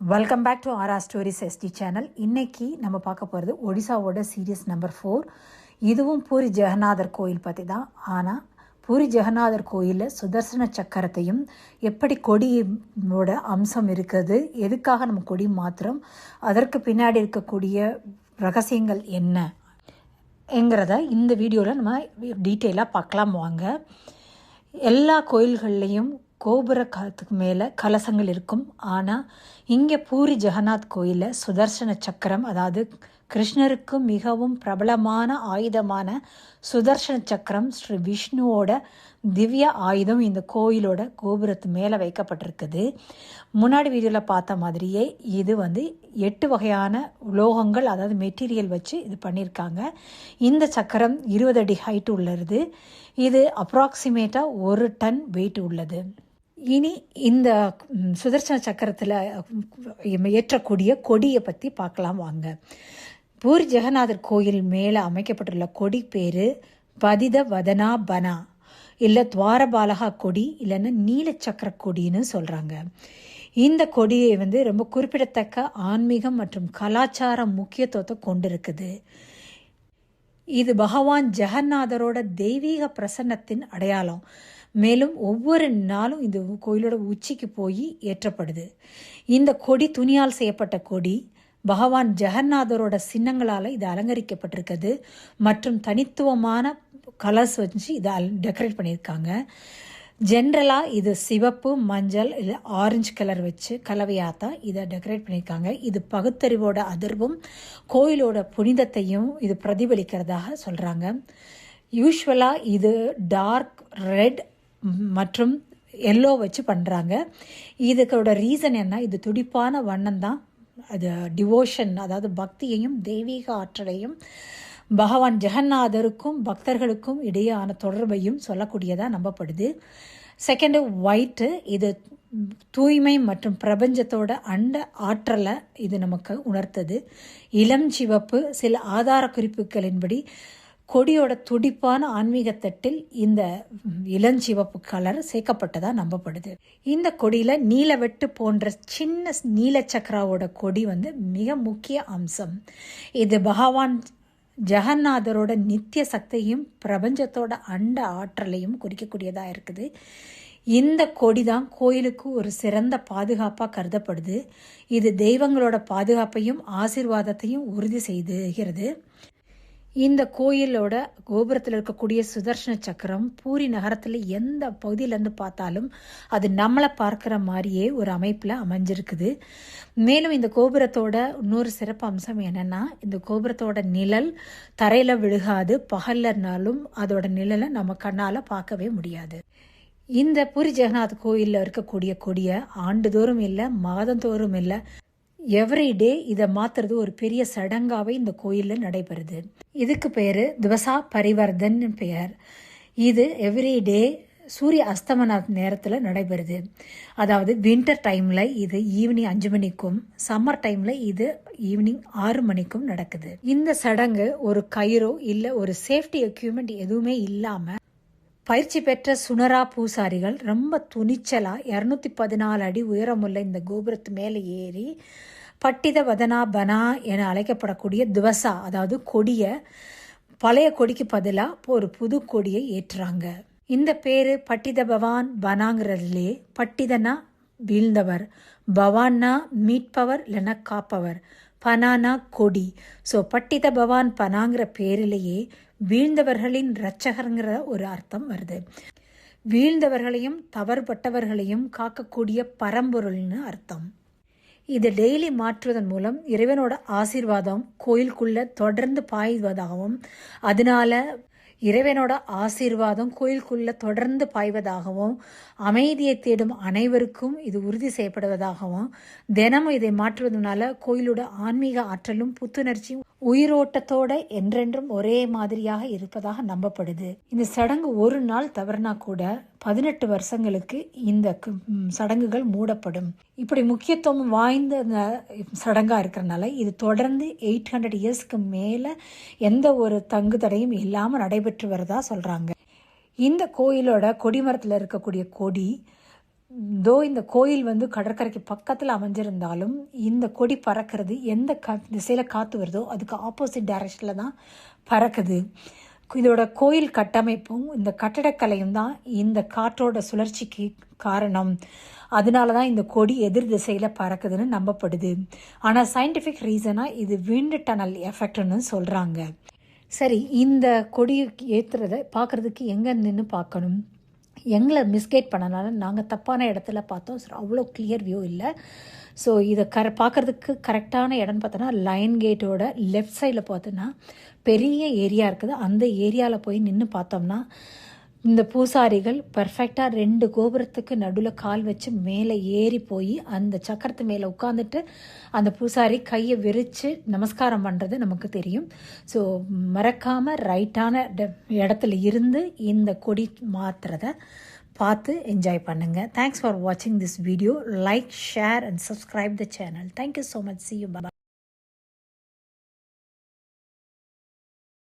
Welcome back to RR stories ST channel இன்னைக்கு நம்ம பார்க்க போகிறது ஒடிசாவோட சீரியஸ் நம்பர் ஃபோர் இதுவும் பூரி ஜெகநாதர் கோயில் பற்றி தான். ஆனால் பூரி ஜெகநாதர் கோயிலில் சுதர்சன சக்கரத்தையும் எப்படி கொடியோட அம்சம் இருக்குது எதுக்காக நம்ம கொடி மாத்திரம் அதற்கு பின்னாடி இருக்கக்கூடிய ரகசியங்கள் என்ன என்கிறத இந்த வீடியோவில் நம்ம டீட்டெயிலாக பார்க்கலாம் வாங்க. எல்லா கோயில்கள்லேயும் கோபுர காலத்துக்கு மேலே கலசங்கள் இருக்கும். ஆனால் இங்கே பூரி ஜெகநாத் கோயிலில் சுதர்சன சக்கரம் அதாவது கிருஷ்ணருக்கு மிகவும் பிரபலமான ஆயுதமான சுதர்சன சக்கரம் ஸ்ரீ விஷ்ணுவோட திவ்ய ஆயுதம் இந்த கோயிலோட கோபுரத்து மேலே வைக்கப்பட்டிருக்குது. முன்னாடி வீடியோவில் பார்த்த மாதிரியே இது வந்து எட்டு வகையான உலோகங்கள் அதாவது மெட்டீரியல் வச்சு இது பண்ணியிருக்காங்க இந்த சக்கரம் இருபது அடி ஹைட் உள்ளது. இது அப்ராக்சிமேட்டாக ஒரு டன் வெயிட் உள்ளது. இனி இந்த சுதர்சன சக்கரத்தில் ஏற்றக்கூடிய கொடியை பற்றி பார்க்கலாம் வாங்க. பூரி ஜெகநாதர் கோயில் மேலே அமைக்கப்பட்டுள்ள கொடி பேர் பதித வதனா பனா. இல்லை துவாரபாலகா கொடி இல்லைன்னா நீலச்சக்கர கொடின்னு சொல்கிறாங்க இந்த கொடியை வந்து ரொம்ப குறிப்பிடத்தக்க ஆன்மீகம் மற்றும் கலாச்சார முக்கியத்துவத்தை கொண்டிருக்குது. இது பகவான் ஜெகநாதரோட தெய்வீக பிரசன்னத்தின் அடையாளம். மேலும் ஒவ்வொரு நாளும் இந்த கோயிலோட உச்சிக்கு போய் ஏற்றப்படுது. இந்த கொடி துணியால் செய்யப்பட்ட கொடி பகவான் ஜெகநாதரோட சின்னங்களால் இது அலங்கரிக்கப்பட்டிருக்குது. மற்றும் தனித்துவமான கலர்ஸ் வச்சு இதை டெக்கரேட் பண்ணியிருக்காங்க. ஜென்ரலாக இது சிவப்பு மஞ்சள் இல்லை ஆரஞ்சு கலர் வச்சு கலவையாக தான் இதை டெக்கரேட் பண்ணியிருக்காங்க. இது பகுத்தறிவோட அதிர்வும் கோயிலோட புனிதத்தையும் இது பிரதிபலிக்கிறதாக சொல்கிறாங்க யூஸ்வலாக இது டார்க் ரெட் மற்றும் எல்லோ வச்சு பண்ணுறாங்க இதுக்கோட ரீசன் என்ன? இது துடிப்பான வண்ணம் தான். அது டிவோஷன் அதாவது பக்தியையும் தெய்வீக ஆற்றலையும் பகவான் ஜெகநாதருக்கும் பக்தர்களுக்கும் இடையேயான தொடர்பையும் சொல்லக்கூடியதாக நம்பப்படுது. செகண்டு ஒயிட்டு இது தூய்மை மற்றும் பிரபஞ்சத்தோட அண்ட ஆற்றலை இது நமக்கு உணர்த்தது. இளம் சிவப்பு சில ஆதார குறிப்புகளின்படி கொடியோட துடிப்பான ஆன்மீகத்தட்டில் இந்த இளஞ்சிவப்பு கலர் சேர்க்கப்பட்டதாக நம்பப்படுது. இந்த கொடியில் நீலவெட்டு போன்ற சின்ன நீலச்சக்கராவோட கொடி வந்து மிக முக்கிய அம்சம். இது பகவான் ஜெகநாதரோட நித்திய சக்தியும் பிரபஞ்சத்தோட அண்ட ஆற்றலையும் குறிக்கக்கூடியதாக இருக்குது. இந்த கொடி தான் கோயிலுக்கு ஒரு சிறந்த பாதுகாப்பாக கருதப்படுது. இது தெய்வங்களோட பாதுகாப்பையும் ஆசீர்வாதத்தையும் உறுதி செய்துகிறது. இந்த கோயிலோட கோபுரத்தில் இருக்கக்கூடிய சுதர்ஷன சக்கரம் பூரி நகரத்தில் எந்த பகுதியிலேருந்து பார்த்தாலும் அது நம்மளை பார்க்குற மாதிரியே ஒரு அமைப்பில் அமைஞ்சிருக்குது. மேலும் இந்த கோபுரத்தோட இன்னொரு சிறப்பு அம்சம் என்னென்னா இந்த கோபுரத்தோட நிழல் தரையில் விழுகாது பகல்லனாலும் அதோட நிழலை நம்ம கண்ணால் பார்க்கவே முடியாது. இந்த பூரி ஜெகநாத் கோயிலில் இருக்கக்கூடிய கொடியை ஆண்டுதோறும் இல்லை மாதந்தோறும் இல்லை எவ்ரிடே இதை மாத்துறது ஒரு பெரிய சடங்காகவே இந்த கோயிலில் நடைபெறுது. இதுக்கு பேர் துவசா பரிவர்தன் பெயர். இது எவ்ரிடே சூரிய அஸ்தமன நேரத்தில் நடைபெறுது. அதாவது வின்டர் டைமில் இது ஈவினிங் அஞ்சு மணிக்கும் சம்மர் டைமில் இது ஈவினிங் ஆறு மணிக்கும் நடக்குது. இந்த சடங்கு ஒரு கயிறோ இல்லை ஒரு சேஃப்டி எக்யூப்மெண்ட் எதுவுமே இல்லாமல் பயிற்சி பெற்ற சுனரா பூசாரிகள் ரொம்ப துணிச்சலாக இரநூத்தி பதினாலு அடி உயரமுள்ள இந்த கோபுரத்து மேலே ஏறி பட்டித வதனா பனா என அழைக்கப்படக்கூடிய துவசா அதாவது கொடியை பழைய கொடிக்கு பதிலாக ஒரு புது கொடியை ஏற்றுறாங்க இந்த பேர் பட்டித பவான் பனாங்கிறதுலே பட்டிதனா வீழ்ந்தவர் பவான்னா மீட்பவர் இல்லைன்னா காப்பவர் பனானா கொடி. ஸோ பட்டித பவான் பனாங்கிற பேரிலேயே வீழ்ந்தவர்களின் இரட்சகருங்கிற ஒரு அர்த்தம் வருது. வீழ்ந்தவர்களையும் தவறுபட்டவர்களையும் காக்கக்கூடிய பரம்பொருள்னு அர்த்தம். இது டெய்லி மாற்றுவதன் மூலம் இறைவனோட ஆசீர்வாதம் கோயிலுக்குள்ள தொடர்ந்து பாய்வதாகவும் அதனால இறைவனோட ஆசீர்வாதம் கோயிலுக்குள்ள தொடர்ந்து பாய்வதாகவும் அமைதியை தேடும் அனைவருக்கும் இது உறுதி செய்யப்படுவதாகவும் தினமும் இதை மாற்றுவதனால கோயிலோட ஆன்மீக ஆற்றலும் புத்துணர்ச்சியும் உயிரோட்டத்தோட என்றென்றும் ஒரே மாதிரியாக இருப்பதாக நம்பப்படுது. இந்த சடங்கு ஒரு நாள் தவறுனா கூட பதினெட்டு வருஷங்களுக்கு இந்த சடங்குகள் மூடப்படும். இப்படி முக்கியத்துவம் வாய்ந்த சடங்காக இருக்கிறனால இது தொடர்ந்து எயிட் ஹண்ட்ரட் இயர்ஸ்க்கு மேலே எந்த ஒரு தங்கு தடையும் இல்லாமல் நடைபெற்று வரதா சொல்கிறாங்க இந்த கோயிலோட கொடிமரத்தில் இருக்கக்கூடிய கொடி தோ இந்த கோயில் வந்து கடற்கரைக்கு பக்கத்தில் அமைஞ்சிருந்தாலும் இந்த கொடி பறக்கிறது எந்த க திசையில் காற்று வருதோ அதுக்கு ஆப்போசிட் டைரக்ஷனில் தான் பறக்குது. இதோட கோயில் கட்டமைப்பும் இந்த கட்டடக்கலையும் தான் இந்த காற்றோட சுழற்சிக்கு காரணம். அதனால தான் இந்த கொடி எதிர் திசையில் பறக்குதுன்னு நம்பப்படுது. ஆனால் சயின்டிஃபிக் ரீசனாக இது விண்ட் டனல் எஃபெக்ட்னு சொல்கிறாங்க சரி இந்த கொடி ஏற்றுறத பார்க்குறதுக்கு எங்கே நின்று பார்க்கணும்? எங்களை மிஸ்கைட் பண்ணனால நாங்கள் தப்பான இடத்துல பார்த்தோம். ஸோ அவ்வளோ கிளியர் வியூ இல்லை. ஸோ இதை கர பார்க்குறதுக்கு கரெக்டான இடம்னு பார்த்தோன்னா லைன் கேட்டோட லெஃப்ட் சைடில் பார்த்தோன்னா பெரிய ஏரியா இருக்குது. அந்த ஏரியாவில் போய் நின்று பார்த்தோம்னா இந்த பூசாரிகள் பர்ஃபெக்டாக ரெண்டு கோபுரத்துக்கு நடுவில் கால் வச்சு மேலே ஏறி போய் அந்த சக்கரத்து மேலே உட்காந்துட்டு அந்த பூசாரி கையை விரித்து நமஸ்காரம் பண்ணுறது நமக்கு தெரியும். ஸோ மறக்காமல் ரைட்டான இடத்துல இருந்து இந்த கொடி மாற்றுறத பார்த்து என்ஜாய் பண்ணுங்கள் தேங்க்ஸ் ஃபார் வாட்சிங் this video like share and subscribe the channel thank you so much see you